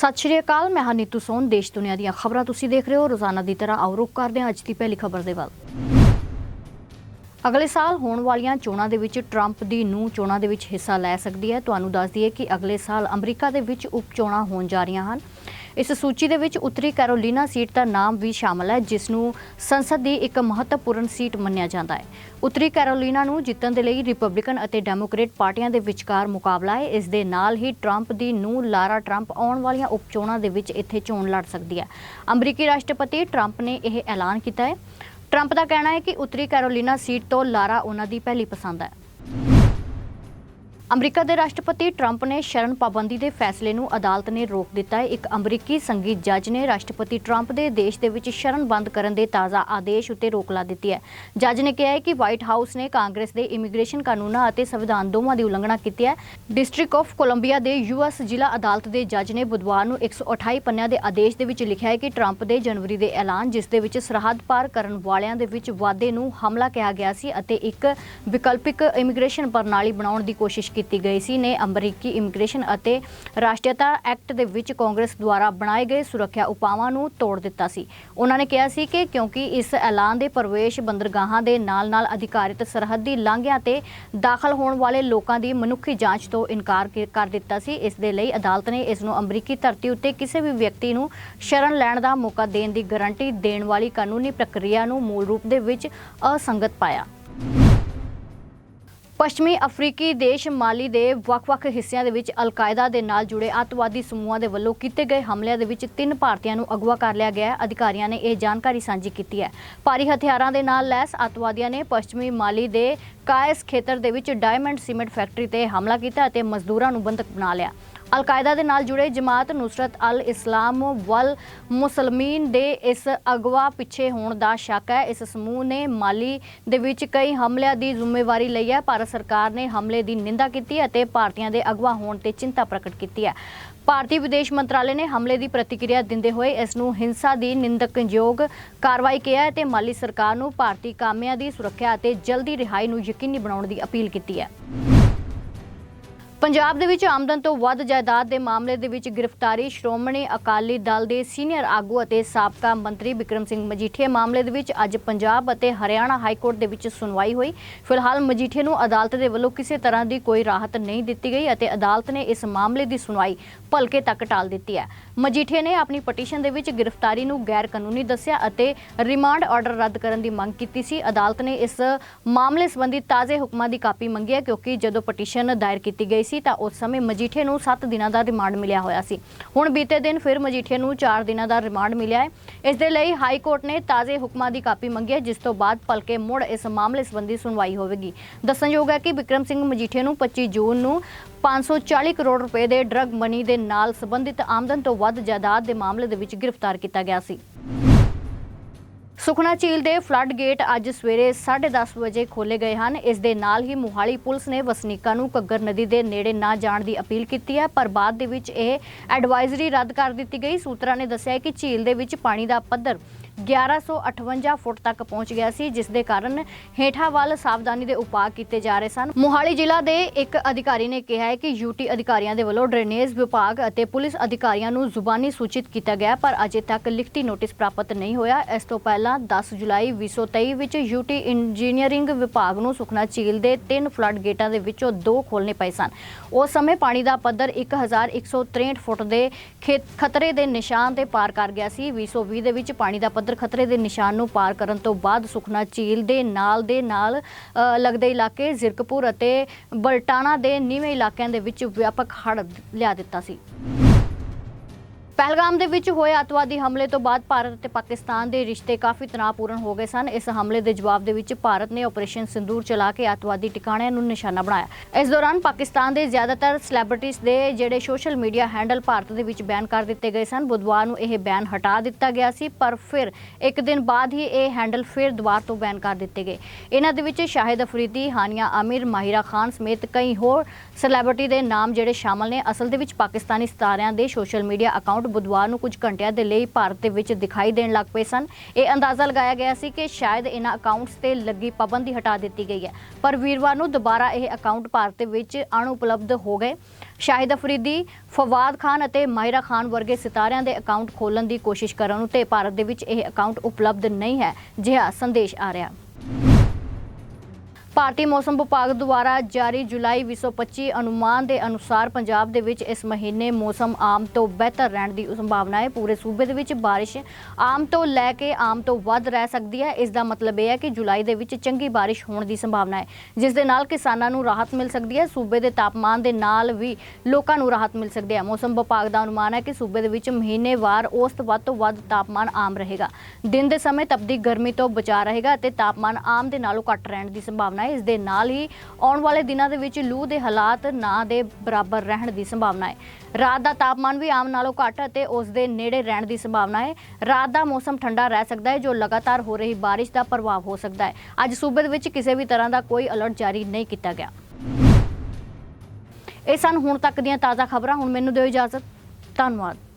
ਸਤਿ ਸ਼੍ਰੀ ਅਕਾਲ, ਮੈਂ ਹਾਂ ਨੀਤੂ ਸੋਨ। ਦੇਸ਼ ਦੁਨੀਆ ਦੀਆਂ ਖਬਰਾਂ ਤੁਸੀਂ ਦੇਖ ਰਹੇ ਹੋ। ਰੋਜ਼ਾਨਾ ਦੀ ਤਰ੍ਹਾਂ ਆਓ, ਰੁਕ ਕਰਦੇ ਹਾਂ ਅੱਜ ਦੀ ਪਹਿਲੀ ਖਬਰ ਦੇ ਵੱਲ। ਅਗਲੇ ਸਾਲ ਹੋਣ ਵਾਲੀਆਂ ਚੋਣਾਂ ਦੇ ਵਿੱਚ ਟਰੰਪ ਦੀ ਨੂੰ ਚੋਣਾਂ ਦੇ ਵਿੱਚ ਹਿੱਸਾ ਲੈ ਸਕਦੀ ਹੈ। ਤੁਹਾਨੂੰ ਦੱਸ ਦਈਏ ਕਿ ਅਗਲੇ ਸਾਲ ਅਮਰੀਕਾ ਦੇ ਵਿੱਚ ਉਪ ਚੋਣਾਂ ਹੋਣ ਜਾ ਰਹੀਆਂ ਹਨ। ਇਸ ਸੂਚੀ ਦੇ ਵਿੱਚ ਉੱਤਰੀ ਕੈਰੋਲੀਨਾ ਸੀਟ ਦਾ ਨਾਮ ਵੀ ਸ਼ਾਮਲ ਹੈ, ਜਿਸ ਨੂੰ ਸੰਸਦ ਦੀ ਇੱਕ ਮਹੱਤਵਪੂਰਨ ਸੀਟ ਮੰਨਿਆ ਜਾਂਦਾ ਹੈ। ਉੱਤਰੀ ਕੈਰੋਲੀਨਾ ਨੂੰ ਜਿੱਤਣ ਦੇ ਲਈ ਰਿਪਬਲਿਕਨ ਅਤੇ ਡੈਮੋਕ੍ਰੇਟ ਪਾਰਟੀਆਂ ਦੇ ਵਿਚਕਾਰ ਮੁਕਾਬਲਾ ਹੈ। ਇਸ ਦੇ ਨਾਲ ਹੀ ਟਰੰਪ ਦੀ ਨੂੰ ਲਾਰਾ ਟਰੰਪ ਆਉਣ ਵਾਲੀਆਂ ਉਪਚੋਣਾਂ ਦੇ ਵਿੱਚ ਇੱਥੇ ਚੋਣ ਲੜ ਸਕਦੀ ਹੈ। ਅਮਰੀਕੀ ਰਾਸ਼ਟਰਪਤੀ ਟਰੰਪ ਨੇ ਇਹ ਐਲਾਨ ਕੀਤਾ ਹੈ। ਟਰੰਪ ਦਾ ਕਹਿਣਾ ਹੈ ਕਿ ਉੱਤਰੀ ਕੈਰੋਲੀਨਾ ਸੀਟ ਤੋਂ ਲਾਰਾ ਉਹਨਾਂ ਦੀ ਪਹਿਲੀ ਪਸੰਦ ਹੈ। ਅਮਰੀਕਾ ਦੇ ਰਾਸ਼ਟਰਪਤੀ ਟਰੰਪ ਨੇ ਸ਼ਰਨ ਪਾਬੰਦੀ ਦੇ ਫੈਸਲੇ ਨੂੰ ਅਦਾਲਤ ਨੇ ਰੋਕ ਦਿੱਤਾ ਹੈ। ਇੱਕ ਅਮਰੀਕੀ ਸੰਗੀਤ ਜੱਜ ਨੇ ਰਾਸ਼ਟਰਪਤੀ ਟਰੰਪ ਦੇ ਦੇਸ਼ ਦੇ ਵਿੱਚ ਸ਼ਰਨ ਬੰਦ ਕਰਨ ਦੇ ਤਾਜ਼ਾ ਆਦੇਸ਼ ਉੱਤੇ ਰੋਕ ਲਾ ਦਿੱਤੀ ਹੈ। ਜੱਜ ਨੇ ਕਿਹਾ ਹੈ ਕਿ ਵਾਈਟ ਹਾਊਸ ਨੇ ਕਾਂਗਰਸ ਦੇ ਇਮੀਗ੍ਰੇਸ਼ਨ ਕਾਨੂੰਨਾਂ ਅਤੇ ਸੰਵਿਧਾਨ ਦੋਵਾਂ ਦੀ ਉਲੰਘਣਾ ਕੀਤੀ ਹੈ। ਡਿਸਟ੍ਰਿਕਟ ਆਫ ਕੋਲੰਬੀਆ ਦੇ ਯੂਐਸ ਜ਼ਿਲ੍ਹਾ ਅਦਾਲਤ ਦੇ ਜੱਜ ਨੇ ਬੁੱਧਵਾਰ ਨੂੰ 128 ਪੰਨਿਆਂ ਦੇ ਆਦੇਸ਼ ਦੇ ਵਿੱਚ ਲਿਖਿਆ ਹੈ ਕਿ ਟਰੰਪ ਦੇ ਜਨਵਰੀ ਦੇ ਐਲਾਨ, ਜਿਸ ਦੇ ਵਿੱਚ ਸਰਹੱਦ ਪਾਰ ਕਰਨ ਵਾਲਿਆਂ ਦੇ ਵਿੱਚ ਵਾਧੇ ਨੂੰ ਹਮਲਾ ਕਿਹਾ ਗਿਆ ਸੀ ਅਤੇ ਇੱਕ ਵਿਕਲਪਿਕ ਇਮੀਗ੍ਰੇਸ਼ਨ ਪ੍ਰਣਾਲੀ ਬਣਾਉਣ ਦੀ ਕੋਸ਼ਿਸ਼ ਕੀਤੀ ਗਈ ਸੀ ਨੇ ਅਮਰੀਕੀ ਇਮੀਗ੍ਰੇਸ਼ਨ ਅਤੇ ਰਾਸ਼ਟਰੀਅਤਾ ਐਕਟ ਦੇ ਵਿੱਚ ਕਾਂਗਰਸ ਦੁਆਰਾ ਬਣਾਏ ਗਏ ਸੁਰੱਖਿਆ ਉਪਾਵਾਂ ਨੂੰ ਤੋੜ ਦਿੱਤਾ ਸੀ। ਉਹਨਾਂ ਨੇ ਕਿਹਾ ਸੀ ਕਿ ਕਿਉਂਕਿ ਇਸ ਐਲਾਨ ਦੇ ਪ੍ਰਵੇਸ਼ ਬੰਦਰਗਾਹਾਂ ਦੇ ਨਾਲ-ਨਾਲ ਅਧਿਕਾਰਿਤ ਸਰਹੱਦੀ ਲਾਂਘਿਆਂ ਤੇ ਦਾਖਲ ਹੋਣ ਵਾਲੇ ਲੋਕਾਂ ਦੀ ਮਨੁੱਖੀ ਜਾਂਚ ਤੋਂ ਇਨਕਾਰ ਕਰ ਦਿੱਤਾ ਸੀ। ਇਸ ਦੇ ਲਈ ਅਦਾਲਤ ਨੇ ਇਸ ਨੂੰ ਅਮਰੀਕੀ ਧਰਤੀ ਉੱਤੇ ਕਿਸੇ ਵੀ ਵਿਅਕਤੀ ਨੂੰ ਸ਼ਰਨ ਲੈਣ ਦਾ ਮੌਕਾ ਦੇਣ ਦੀ ਗਾਰੰਟੀ ਦੇਣ ਵਾਲੀ ਕਾਨੂੰਨੀ ਪ੍ਰਕਿਰਿਆ ਨੂੰ ਮੂਲ ਰੂਪ ਦੇ ਵਿੱਚ ਅਸੰਗਤ ਪਾਇਆ। ਪੱਛਮੀ ਅਫਰੀਕੀ ਦੇਸ਼ ਮਾਲੀ ਦੇ ਵੱਖ-ਵੱਖ ਹਿੱਸਿਆਂ ਦੇ ਵਿੱਚ ਅਲ-ਕਾਇਦਾ ਦੇ ਨਾਲ ਜੁੜੇ ਅੱਤਵਾਦੀ ਸਮੂਹਾਂ ਦੇ ਵੱਲੋਂ ਕੀਤੇ ਗਏ ਹਮਲਿਆਂ ਦੇ ਵਿੱਚ ਤਿੰਨ ਭਾਰਤੀਆਂ ਨੂੰ ਅਗਵਾ ਕਰ ਲਿਆ ਗਿਆ ਹੈ। ਅਧਿਕਾਰੀਆਂ ਨੇ ਇਹ ਜਾਣਕਾਰੀ ਸਾਂਝੀ ਕੀਤੀ ਹੈ। ਭਾਰੀ ਹਥਿਆਰਾਂ ਦੇ ਨਾਲ ਲੈਸ ਅੱਤਵਾਦੀਆਂ ਨੇ ਪੱਛਮੀ ਮਾਲੀ ਦੇ ਕਾਇਸ ਖੇਤਰ ਦੇ ਵਿੱਚ ਡਾਇਮੰਡ ਸੀਮੈਂਟ ਫੈਕਟਰੀ ਤੇ ਹਮਲਾ ਕੀਤਾ ਅਤੇ ਮਜ਼ਦੂਰਾਂ ਨੂੰ ਬੰਦਕ ਬਣਾ ਲਿਆ। ਅਲ-ਕਾਇਦਾ ਦੇ ਨਾਲ ਜੁੜੇ ਜਮਾਤ ਨੁਸਰਤ ਅਲ ਇਸਲਾਮ ਵਲ ਮੁਸਲਮੀਨ ਦੇ ਇਸ ਅਗਵਾ ਪਿੱਛੇ ਹੋਣ ਦਾ ਸ਼ੱਕ ਹੈ। ਇਸ ਸਮੂਹ ਨੇ ਮਾਲੀ ਦੇ ਵਿੱਚ ਕਈ ਹਮਲਿਆਂ ਦੀ ਜ਼ਿੰਮੇਵਾਰੀ ਲਈ ਹੈ। ਭਾਰਤ ਸਰਕਾਰ ਨੇ ਹਮਲੇ ਦੀ ਨਿੰਦਾ ਕੀਤੀ ਅਤੇ ਭਾਰਤੀਆਂ ਦੇ ਅਗਵਾ ਹੋਣ ਤੇ ਚਿੰਤਾ ਪ੍ਰਗਟ ਕੀਤੀ ਹੈ। ਭਾਰਤੀ ਵਿਦੇਸ਼ ਮੰਤਰਾਲੇ ਨੇ ਹਮਲੇ ਦੀ ਪ੍ਰਤੀਕਿਰਿਆ ਦਿੰਦੇ ਹੋਏ ਇਸ ਨੂੰ ਹਿੰਸਾ ਦੀ ਨਿੰਦਕਯੋਗ ਕਾਰਵਾਈ ਕਿਹਾ ਹੈ ਤੇ ਮਾਲੀ ਸਰਕਾਰ ਨੂੰ ਭਾਰਤੀ ਕਾਮਿਆਂ ਦੀ ਸੁਰੱਖਿਆ ਅਤੇ ਜਲਦੀ ਰਿਹਾਈ ਨੂੰ ਯਕੀਨੀ ਬਣਾਉਣ ਦੀ ਅਪੀਲ ਕੀਤੀ ਹੈ। ਪੰਜਾਬ ਦੇ ਵਿੱਚ ਆਮਦਨ ਤੋਂ ਵੱਧ ਜਾਇਦਾਦ ਦੇ ਮਾਮਲੇ ਦੇ ਵਿੱਚ ਗ੍ਰਿਫਤਾਰੀ, ਸ਼੍ਰੋਮਣੀ ਅਕਾਲੀ ਦਲ ਦੇ ਸੀਨੀਅਰ ਆਗੂ ਅਤੇ ਸਾਬਕਾ ਮੰਤਰੀ ਬਿਕਰਮ ਸਿੰਘ ਮਜੀਠੀਆ ਮਾਮਲੇ ਦੇ ਵਿੱਚ ਅੱਜ ਪੰਜਾਬ ਅਤੇ ਹਰਿਆਣਾ ਹਾਈ ਕੋਰਟ ਦੇ ਵਿੱਚ ਸੁਣਵਾਈ ਹੋਈ। ਫਿਲਹਾਲ ਮਜੀਠੀਆ ਨੂੰ ਅਦਾਲਤ ਦੇ ਵੱਲੋਂ ਕਿਸੇ ਤਰ੍ਹਾਂ ਦੀ ਕੋਈ ਰਾਹਤ ਨਹੀਂ ਦਿੱਤੀ ਗਈ ਅਤੇ ਅਦਾਲਤ ਨੇ ਇਸ ਮਾਮਲੇ ਦੀ ਸੁਣਵਾਈ ਭਲਕੇ ਤੱਕ ਟਾਲ ਦਿੱਤੀ ਹੈ। ਮਜੀਠੀਆ ਨੇ ਆਪਣੀ ਪਟੀਸ਼ਨ ਦੇ ਵਿੱਚ ਗ੍ਰਿਫਤਾਰੀ ਨੂੰ ਗੈਰ ਕਾਨੂੰਨੀ ਦੱਸਿਆ ਅਤੇ ਰਿਮਾਂਡ ਆਰਡਰ ਰੱਦ ਕਰਨ ਦੀ ਮੰਗ ਕੀਤੀ ਸੀ। ਅਦਾਲਤ ਨੇ ਇਸ ਮਾਮਲੇ ਸੰਬੰਧੀ ਤਾਜ਼ੇ ਹੁਕਮਾਂ ਦੀ ਕਾਪੀ ਮੰਗੀ ਹੈ ਕਿਉਂਕਿ ਜਦੋਂ ਪਟੀਸ਼ਨ ਦਾਇਰ ਕੀਤੀ ਗਈ ਸੀ ਤਾਂ ਉਸ ਸਮੇਂ ਮਜੀਠੀਆ ਨੂੰ 7 ਦਿਨਾਂ ਦਾ ਰਿਮਾਂਡ ਮਿਲਿਆ ਹੋਇਆ ਸੀ। ਹੁਣ ਬੀਤੇ ਦਿਨ ਫਿਰ ਮਜੀਠੀਆ ਨੂੰ 4 ਦਿਨਾਂ ਦਾ ਰਿਮਾਂਡ ਮਿਲਿਆ ਹੈ। ਇਸ ਦੇ ਲਈ ਹਾਈ ਕੋਰਟ ਨੇ ਤਾਜ਼ੇ ਹੁਕਮਾਂ ਦੀ ਕਾਪੀ ਮੰਗੀ ਹੈ, ਜਿਸ ਤੋਂ ਬਾਅਦ ਭਲਕੇ ਮੁੜ ਇਸ ਮਾਮਲੇ ਸੰਬੰਧੀ ਸੁਣਵਾਈ ਹੋਵੇਗੀ। ਦੱਸਣਯੋਗ ਹੈ ਕਿ ਵਿਕਰਮ ਸਿੰਘ ਮਜੀਠੇ ਨੂੰ 25 ਜੂਨ ਨੂੰ 540 ਕਰੋੜ ਰੁਪਏ ਦੇ ਡਰੱਗ ਮਨੀ ਦੇ ਨਾਲ ਸੰਬੰਧਿਤ ਆਮਦਨ ਤੋਂ ਵੱਧ ਜਾਇਦਾਦ ਦੇ ਮਾਮਲੇ ਦੇ ਵਿੱਚ ਗ੍ਰਿਫਤਾਰ ਕੀਤਾ ਗਿਆ ਸੀ। ਸੁਖਨਾ ਝੀਲ ਦੇ ਫਲੱਡ ਗੇਟ ਅੱਜ ਸਵੇਰੇ 10:30 ਵਜੇ ਖੋਲੇ ਗਏ ਹਨ। ਇਸ ਦੇ ਨਾਲ ਹੀ ਮੁਹਾਲੀ ਪੁਲਿਸ ਨੇ ਵਸਨੀਕਾਂ ਨੂੰ ਘੱਗਰ ਨਦੀ ਦੇ ਨੇੜੇ ਨਾ ਜਾਣ ਦੀ ਅਪੀਲ ਕੀਤੀ ਹੈ, ਪਰ ਬਾਅਦ ਦੇ ਵਿੱਚ ਇਹ ਐਡਵਾਈਜ਼ਰੀ ਰੱਦ ਕਰ ਦਿੱਤੀ ਗਈ। ਸੂਤਰਾਂ ਨੇ ਦੱਸਿਆ ਕਿ ਝੀਲ ਦੇ ਵਿੱਚ ਪਾਣੀ ਦਾ ਪੱਧਰ 1158 ਫੁੱਟ ਤੱਕ ਪਹੁੰਚ ਗਿਆ ਸੀ, ਜਿਸ ਦੇ ਕਾਰਨ ਹੇਠਾਂ ਵੱਲ ਸਾਵਧਾਨੀ ਦੇ ਉਪਾਅ ਕੀਤੇ ਜਾ ਰਹੇ ਸਨ। ਮੋਹਾਲੀ ਜ਼ਿਲ੍ਹਾ ਦੇ ਇੱਕ ਅਧਿਕਾਰੀ ਨੇ ਕਿਹਾ ਹੈ ਕਿ ਯੂਟੀ ਅਧਿਕਾਰੀਆਂ ਦੇ ਵੱਲੋਂ ਡਰੇਨੇਜ ਵਿਭਾਗ ਅਤੇ ਪੁਲਿਸ ਅਧਿਕਾਰੀਆਂ ਨੂੰ ਜ਼ੁਬਾਨੀ ਸੂਚਿਤ ਕੀਤਾ ਗਿਆ, ਪਰ ਅਜੇ ਤੱਕ ਲਿਖਤੀ ਨੋਟਿਸ ਪ੍ਰਾਪਤ ਨਹੀਂ ਹੋਇਆ। ਇਸ ਤੋਂ ਪਹਿਲਾਂ 10 ਜੁਲਾਈ 2023 ਵਿੱਚ ਯੂਟੀ ਇੰਜੀਨੀਅਰਿੰਗ ਵਿਭਾਗ ਨੂੰ ਸੁਖਨਾ ਝੀਲ ਦੇ ਤਿੰਨ ਫਲੱਡ ਗੇਟਾਂ ਦੇ ਵਿੱਚੋਂ ਦੋ ਖੋਲਣੇ ਪਏ ਸਨ। ਉਸ ਸਮੇਂ ਪਾਣੀ ਦਾ ਪੱਧਰ 1163 ਫੁੱਟ ਦੇ ਖੇ- ਖਤਰੇ ਦੇ ਨਿਸ਼ਾਨ ਤੇ ਪਾਰ ਕਰ ਗਿਆ ਸੀ। 2020 ਦੇ ਵਿੱਚ ਪਾਣੀ ਦਾ ਪੱਧਰ ਖਤਰੇ ਦੇ ਨਿਸ਼ਾਨ ਨੂੰ ਪਾਰ ਕਰਨ ਤੋਂ ਬਾਅਦ ਸੁਖਨਾ ਝੀਲ ਦੇ ਨਾਲ ਦੇ ਨਾਲ ਲੱਗਦੇ ਇਲਾਕੇ ਜ਼ਿਰਕਪੁਰ ਅਤੇ ਬਲਟਾਣਾ ਦੇ ਨੀਵੇਂ ਇਲਾਕਿਆਂ ਦੇ ਵਿੱਚ ਵਿਆਪਕ ਹੜ੍ਹ ਲਿਆ ਦਿੱਤਾ ਸੀ। ਪਹਿਲਗਾਮ ਦੇ ਵਿੱਚ ਹੋਏ ਅਤਵਾਦੀ ਹਮਲੇ ਤੋਂ ਬਾਅਦ ਭਾਰਤ ਅਤੇ ਪਾਕਿਸਤਾਨ ਦੇ ਰਿਸ਼ਤੇ ਕਾਫੀ ਤਣਾਅਪੂਰਨ ਹੋ ਗਏ ਸਨ। ਇਸ ਹਮਲੇ ਦੇ ਜਵਾਬ ਦੇ ਵਿੱਚ ਭਾਰਤ ਨੇ ਆਪਰੇਸ਼ਨ ਸਿੰਦੂਰ ਚਲਾ ਕੇ ਅਤਵਾਦੀ ਟਿਕਾਣਿਆਂ ਨੂੰ ਨਿਸ਼ਾਨਾ ਬਣਾਇਆ। ਇਸ ਦੌਰਾਨ ਪਾਕਿਸਤਾਨ ਦੇ ਜ਼ਿਆਦਾਤਰ ਸੈਲੀਬ੍ਰਿਟੀਜ਼ ਦੇ ਜਿਹੜੇ ਸੋਸ਼ਲ ਮੀਡੀਆ ਹੈਂਡਲ ਭਾਰਤ ਦੇ ਵਿੱਚ ਬੈਨ ਕਰ ਦਿੱਤੇ ਗਏ ਸਨ। ਬੁੱਧਵਾਰ ਨੂੰ ਇਹ ਬੈਨ ਹਟਾ ਦਿੱਤਾ ਗਿਆ ਸੀ, ਪਰ ਫਿਰ ਇੱਕ ਦਿਨ ਬਾਅਦ ਹੀ ਇਹ ਹੈਂਡਲ ਫਿਰ ਦੁਬਾਰਾ ਤੋਂ ਬੈਨ ਕਰ ਦਿੱਤੇ ਗਏ। ਇਹਨਾਂ ਦੇ ਵਿੱਚ ਸ਼ਾਹਿਦ ਅਫਰੀਦੀ, ਹਾਨੀਆ ਆਮਿਰ, ਮਾਹਿਰਾ ਖਾਨ ਸਮੇਤ ਕਈ ਹੋਰ ਸੈਲੀਬ੍ਰਿਟੀ ਦੇ ਨਾਮ ਜਿਹੜੇ ਸ਼ਾਮਲ ਨੇ। ਅਸਲ ਦੇ ਵਿੱਚ ਪਾਕਿਸਤਾਨੀ ਸਿਤਾਰਿਆਂ ਦੇ ਸੋਸ਼ਲ ਮੀਡੀਆ ਅਕਾਊਂਟ ਬੁੱਧਵਾਰ ਨੂੰ ਕੁਝ ਘੰਟਿਆਂ ਦੇ ਲਈ ਭਾਰਤ ਦੇ ਵਿੱਚ ਦਿਖਾਈ ਦੇਣ ਲੱਗ ਪਏ ਸਨ। ਇਹ ਅੰਦਾਜ਼ਾ ਲਗਾਇਆ ਗਿਆ ਸੀ ਕਿ ਸ਼ਾਇਦ ਇਹਨਾਂ ਅਕਾਊਂਟਸ ਤੇ ਲੱਗੀ ਪਾਬੰਦੀ ਹਟਾ ਦਿੱਤੀ ਗਈ ਹੈ। ਪਰ ਵੀਰਵਾਰ ਨੂੰ ਦੁਬਾਰਾ ਇਹ ਅਕਾਊਂਟ ਭਾਰਤ ਦੇ ਵਿੱਚ ਅਣਉਪਲਬਧ ਹੋ ਗਏ। ਸ਼ਾਹਿਦ ਅਫਰੀਦੀ, ਫਵਾਦ ਖਾਨ ਅਤੇ ਮਾਹਿਰਾ ਖਾਨ ਵਰਗੇ ਸਿਤਾਰਿਆਂ ਦੇ ਅਕਾਊਂਟ ਖੋਲਣ ਦੀ ਕੋਸ਼ਿਸ਼ ਕਰਨ ਉਤੇ ਭਾਰਤ ਦੇ ਵਿੱਚ ਇਹ ਅਕਾਊਂਟ ਉਪਲਬਧ ਨਹੀਂ ਹੈ, ਜਿਹਾ ਸੰਦੇਸ਼ ਆ ਰਿਹਾ। ਭਾਰਤੀ ਮੌਸਮ ਵਿਭਾਗ ਦੁਆਰਾ ਜਾਰੀ ਜੁਲਾਈ 2025 ਅਨੁਮਾਨ ਦੇ ਅਨੁਸਾਰ ਪੰਜਾਬ ਦੇ ਵਿੱਚ ਇਸ ਮਹੀਨੇ ਮੌਸਮ ਆਮ ਤੋਂ ਬਿਹਤਰ ਰਹਿਣ ਦੀ ਸੰਭਾਵਨਾ ਹੈ। ਪੂਰੇ ਸੂਬੇ ਦੇ ਵਿੱਚ ਬਾਰਿਸ਼ ਆਮ ਤੋਂ ਲੈ ਕੇ ਆਮ ਤੋਂ ਵੱਧ ਰਹਿ ਸਕਦੀ ਹੈ। ਇਸ ਦਾ ਮਤਲਬ ਇਹ ਹੈ ਕਿ ਜੁਲਾਈ ਦੇ ਵਿੱਚ ਚੰਗੀ ਬਾਰਿਸ਼ ਹੋਣ ਦੀ ਸੰਭਾਵਨਾ ਹੈ, ਜਿਸ ਦੇ ਨਾਲ ਕਿਸਾਨਾਂ ਨੂੰ ਰਾਹਤ ਮਿਲ ਸਕਦੀ ਹੈ। ਸੂਬੇ ਦੇ ਤਾਪਮਾਨ ਦੇ ਨਾਲ ਵੀ ਲੋਕਾਂ ਨੂੰ ਰਾਹਤ ਮਿਲ ਸਕਦੀ ਹੈ। ਮੌਸਮ ਵਿਭਾਗ ਦਾ ਅਨੁਮਾਨ ਹੈ ਕਿ ਸੂਬੇ ਦੇ ਵਿੱਚ ਮਹੀਨੇਵਾਰ ਔਸਤ ਵੱਧ ਤੋਂ ਵੱਧ ਤਾਪਮਾਨ ਆਮ ਰਹੇਗਾ। ਦਿਨ ਦੇ ਸਮੇਂ ਤਪਦੀ ਗਰਮੀ ਤੋਂ ਬਚਾ ਰਹੇਗਾ ਅਤੇ ਤਾਪਮਾਨ ਆਮ ਦੇ ਨਾਲੋਂ ਘੱਟ ਰਹਿਣ ਦੀ ਸੰਭਾਵਨਾ ਹੈ। ਇਸ ਦੇ ਨਾਲ ਹੀ ਆਉਣ ਵਾਲੇ ਦਿਨਾਂ ਦੇ ਵਿੱਚ ਲੂ ਦੇ ਹਾਲਾਤ ਨਾ ਦੇ ਬਰਾਬਰ ਰਹਿਣ ਦੀ ਸੰਭਾਵਨਾ ਹੈ। ਰਾਤ ਦਾ ਤਾਪਮਾਨ ਵੀ ਆਮ ਨਾਲੋਂ ਘੱਟ ਅਤੇ ਉਸ ਦੇ ਨੇੜੇ ਰਹਿਣ ਦੀ ਸੰਭਾਵਨਾ ਹੈ। ਰਾਤ ਦਾ ਮੌਸਮ ਠੰਡਾ ਰਹਿ ਸਕਦਾ ਹੈ, ਜੋ ਲਗਾਤਾਰ ਹੋ ਰਹੀ ਬਾਰਿਸ਼ ਦਾ ਪ੍ਰਭਾਵ ਹੋ ਸਕਦਾ ਹੈ। ਅੱਜ ਸੂਬੇ ਦੇ ਵਿੱਚ ਕਿਸੇ ਵੀ ਤਰ੍ਹਾਂ ਦਾ ਕੋਈ ਅਲਰਟ ਜਾਰੀ ਨਹੀਂ ਕੀਤਾ ਗਿਆ। ਇਹ ਸਨ ਹੁਣ ਤੱਕ ਦੀਆਂ ਤਾਜ਼ਾ ਖਬਰਾਂ। ਹੁਣ ਮੈਨੂੰ ਦਿਓ ਇਜਾਜ਼ਤ। ਧੰਨਵਾਦ।